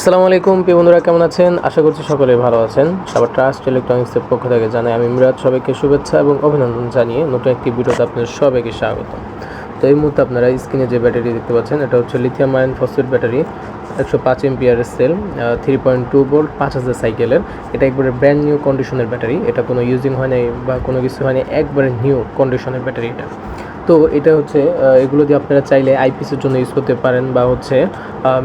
আসসালামু আলাইকুম, প্রিয় বন্ধুরা, কেমন আছেন? আশা করছি সকলে ভালো আছেন। সবার ট্রাস্ট ইলেকট্রনিক্সের পক্ষ থেকে জানাই আমি মিরাজ, সবাইকে শুভেচ্ছা এবং অভিনন্দন জানিয়ে নতুন একটি ভিডিওতে আপনাদের সবাইকে স্বাগত। তো এই মুহূর্তে আপনারা স্ক্রিনে যে ব্যাটারি দেখতে পাচ্ছেন, এটা হচ্ছে লিথিয়াম আয়ন ফসফেট ব্যাটারি, একশো পাঁচ এমপিয়ারের cell three point two volt পাঁচ হাজার সাইকেলের এটা একবারে ব্র্যান্ড নিউ কন্ডিশনের ব্যাটারি। এটা কোনো ইউজিং হয় নাই বা কোনো কিছু হয়নি একবারে নিউ কন্ডিশনের ব্যাটারি এটা। তো এটা হচ্ছে এগুলো দিয়ে আপনারা চাইলে আইপিএসের জন্য ইউজ করতে পারেন বা হচ্ছে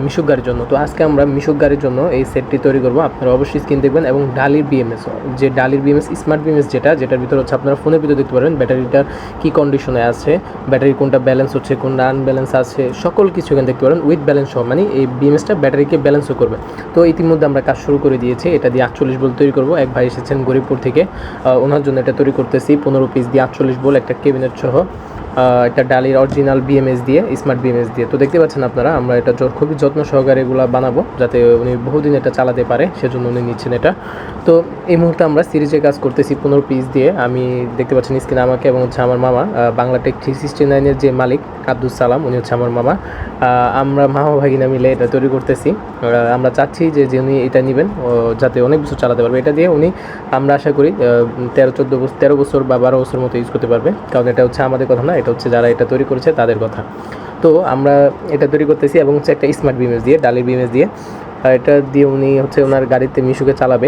মিশুক গাড়ির জন্য। তো আজকে আমরা মিশুক গাড়ির জন্য এই সেটটি তৈরি করব। আপনারা অবশ্যই স্ক্রিন দেখবেন এবং ডালির বিএমএস যে ডালির বিএমএস স্মার্ট বিএমএস যেটা, যেটার ভিতরে হচ্ছে আপনারা ফোনের ভিতরে দেখতে পারবেন ব্যাটারিটার কী কন্ডিশনে আছে ব্যাটারি কোনটা ব্যালেন্স হচ্ছে, কোনটা আনব্যালেন্স আছে, সকল কিছু এখানে দেখতে পারেন উইথ ব্যালেন্স সহ মানে এই বিএমএসটা ব্যাটারিকে ব্যালেন্সও করবে। তো ইতিমধ্যে আমরা কাজ শুরু করে দিয়েছি, এটা দিয়ে আটচল্লিশ বল তৈরি করব। এক ভাই এসেছেন গরিবপুর থেকে ওনার জন্য এটা তৈরি করতেছি, পনেরো পিস দিয়ে আটচল্লিশ বল একটা কেবিনেট সহ। এটা ডালির অরিজিনাল বিএমএস দিয়ে স্মার্ট বিএমএস দিয়ে। তো দেখতে পাচ্ছেন আপনারা আমরা এটা খুবই যত্ন সহকারে এগুলো বানাবো যাতে উনি বহুদিন এটা চালাতে পারে সেজন্য উনি নিচ্ছেন এটা। তো এই মুহূর্তে আমরা সিরিজে কাজ করতেছি পনেরো পিস দিয়ে। আমি দেখতে পাচ্ছেন স্ক্রিনে আমাকে এবং হচ্ছে আমার মামা আহ, বাংলা টেক থ্রি সিক্সটি নাইনের যে মালিক আব্দুল সালাম উনি হচ্ছে আমার মামা। আমরা মামা ভাগিনা মিলে এটা তৈরি করতেছি। আমরা চাচ্ছি যে যে উনি এটা নেবেন যাতে অনেক বছর চালাতে পারবে। এটা দিয়ে উনি আমরা আশা করি তেরো চোদ্দ বছর তেরো বছর বা বারো বছর মতো ইউজ করতে পারবে। কারণ এটা হচ্ছে আমাদের কথা না এটা হচ্ছে যারা এটা তৈরি করেছে তাদের কথা। তো আমরা এটা তৈরি করতেছি এবং হচ্ছে একটা স্মার্ট বিএমএস দিয়ে, ডালির বিএমএস দিয়ে। আর এটা দিয়ে উনি হচ্ছে ওনার গাড়িতে মিশুকে চালাবে।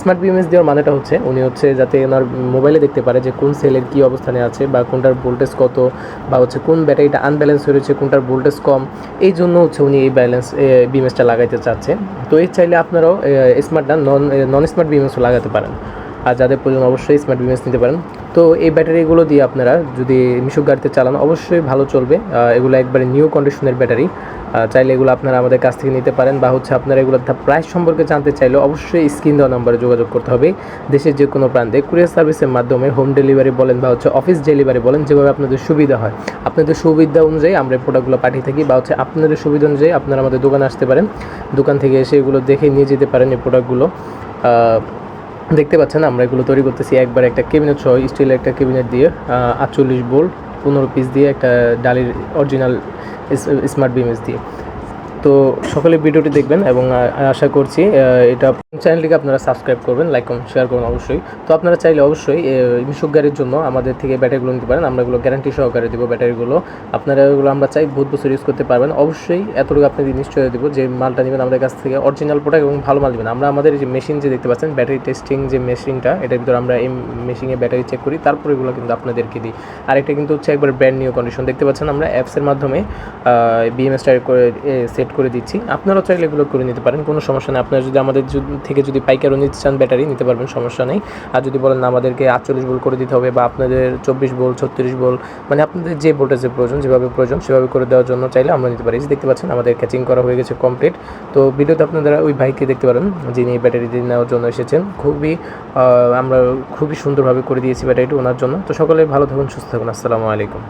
স্মার্ট বিএমএস দেওয়ার মানেটা হচ্ছে উনি হচ্ছে যাতে ওনার মোবাইলে দেখতে পারে যে কোন সেলের কী অবস্থানে আছে বা কোনটার ভোল্টেজ কত বা হচ্ছে কোন ব্যাটারিটা আনব্যালেন্স হয়ে রয়েছে, কোনটার ভোল্টেজ কম। এই জন্য হচ্ছে উনি এই ব্যালেন্স বিএমএসটা লাগাইতে চাচ্ছে তো এই চাইলে আপনারাও স্মার্ট না নন নন স্মার্ট বিএমএসও লাগাতে পারেন। আর যাদের প্রয়োজন অবশ্যই স্মার্ট বিএমএস নিতে পারেন। তো এই ব্যাটারিগুলো দিয়ে আপনারা যদি মিশুক গাড়িতে চালান, অবশ্যই ভালো চলবে। এগুলো একবারে নিউ কন্ডিশনের ব্যাটারি। চাইলে এগুলো আপনারা আমাদের কাছ থেকে নিতে পারেন বা হচ্ছে আপনারা এগুলোর প্রাইস সম্পর্কে জানতে চাইলে অবশ্যই স্ক্রিন দেওয়া নম্বরে যোগাযোগ করতে হবে। দেশের যে কোনো প্রান্তে কুরিয়ার সার্ভিসের মাধ্যমে হোম ডেলিভারি বলেন বা হচ্ছে অফিস ডেলিভারি বলেন, যেভাবে আপনাদের সুবিধা হয়। আপনাদের সুবিধা অনুযায়ী আমরা প্রোডাক্টগুলো পাঠিয়ে থাকি বা হচ্ছে আপনাদের সুবিধা অনুযায়ী আপনারা আমাদের দোকানে আসতে পারেন। দোকান থেকে এসে এগুলো দেখে নিয়ে যেতে পারেন এই প্রোডাক্টগুলো দেখতে পাচ্ছেন, আমরা এগুলো তৈরি করতেছি। একবার একটা কেবিনেট সহ স্টিলের একটা কেবিনেট দিয়ে আটচল্লিশ বোল্ট পনেরো পিস দিয়ে একটা ডালির অরিজিনাল স্মার্ট বিমেস দিয়ে। তো সকলে ভিডিওটি দেখবেন এবং আশা করছি এটা চ্যানেলটিকে আপনারা সাবস্ক্রাইব করবেন লাইক কমেন্ট শেয়ার করুন অবশ্যই। তো আপনারা চাইলে অবশ্যই মিশুক গাড়ির জন্য আমাদের থেকে ব্যাটারিগুলো নিতে পারেন। আমরা এগুলো গ্যারান্টি সহকারে দেবো ব্যাটারিগুলো। আপনারা এগুলো আমরা চাই বহুত বছর ইউজ করতে পারবেন। অবশ্যই এতটুকু আপনাদের নিশ্চয় দেবো যে মালটা নেবেন আমাদের কাছ থেকে অরিজিনাল প্রোডাক্ট এবং ভালো মাল নেবেন। আমরা আমাদের যে মেশিন যে দেখতে পাচ্ছেন ব্যাটারি টেস্টিং যে মেশিনটা এটার ভিতরে আমরা এই মেশিনে ব্যাটারি চেক করি। তারপর এগুলো কিন্তু আপনাদেরকে দিই। আরেকটা কিন্তু হচ্ছে একবার ব্র্যান্ড নিউ কন্ডিশন দেখতে পাচ্ছেন আমরা অ্যাপসের মাধ্যমে বিএমএসটা করে সেট করে দিচ্ছি। আপনারাও চাইলে এগুলো করে নিতে পারেন। কোনো সমস্যা নেই। আপনারা যদি আমাদের থেকে যদি পাইকারও নিতে চান ব্যাটারি, নিতে পারবেন, সমস্যা নেই। আর যদি বলেন আমাদেরকে আটচল্লিশ বোল করে দিতে হবে বা আপনাদের চব্বিশ বোল ছত্রিশ বোল মানে আপনাদের যে ভোল্টেজের প্রয়োজন, যেভাবে প্রয়োজন, সেভাবে করে দেওয়ার জন্য চাইলে আমরা নিতে পারি। দেখতে পাচ্ছেন, আমাদের ক্যাচিং করা হয়ে গেছে কমপ্লিট তো ভিডিওতে আপনারা ওই ভাইকে দেখতে পারেন, যিনি ব্যাটারি দিয়ে নেওয়ার জন্য এসেছেন। খুবই আমরা খুবই সুন্দরভাবে করে দিয়েছি ব্যাটারিটি ওনার জন্য। তো সকলে ভালো থাকুন, সুস্থ থাকুন। আসসালামু আলাইকুম।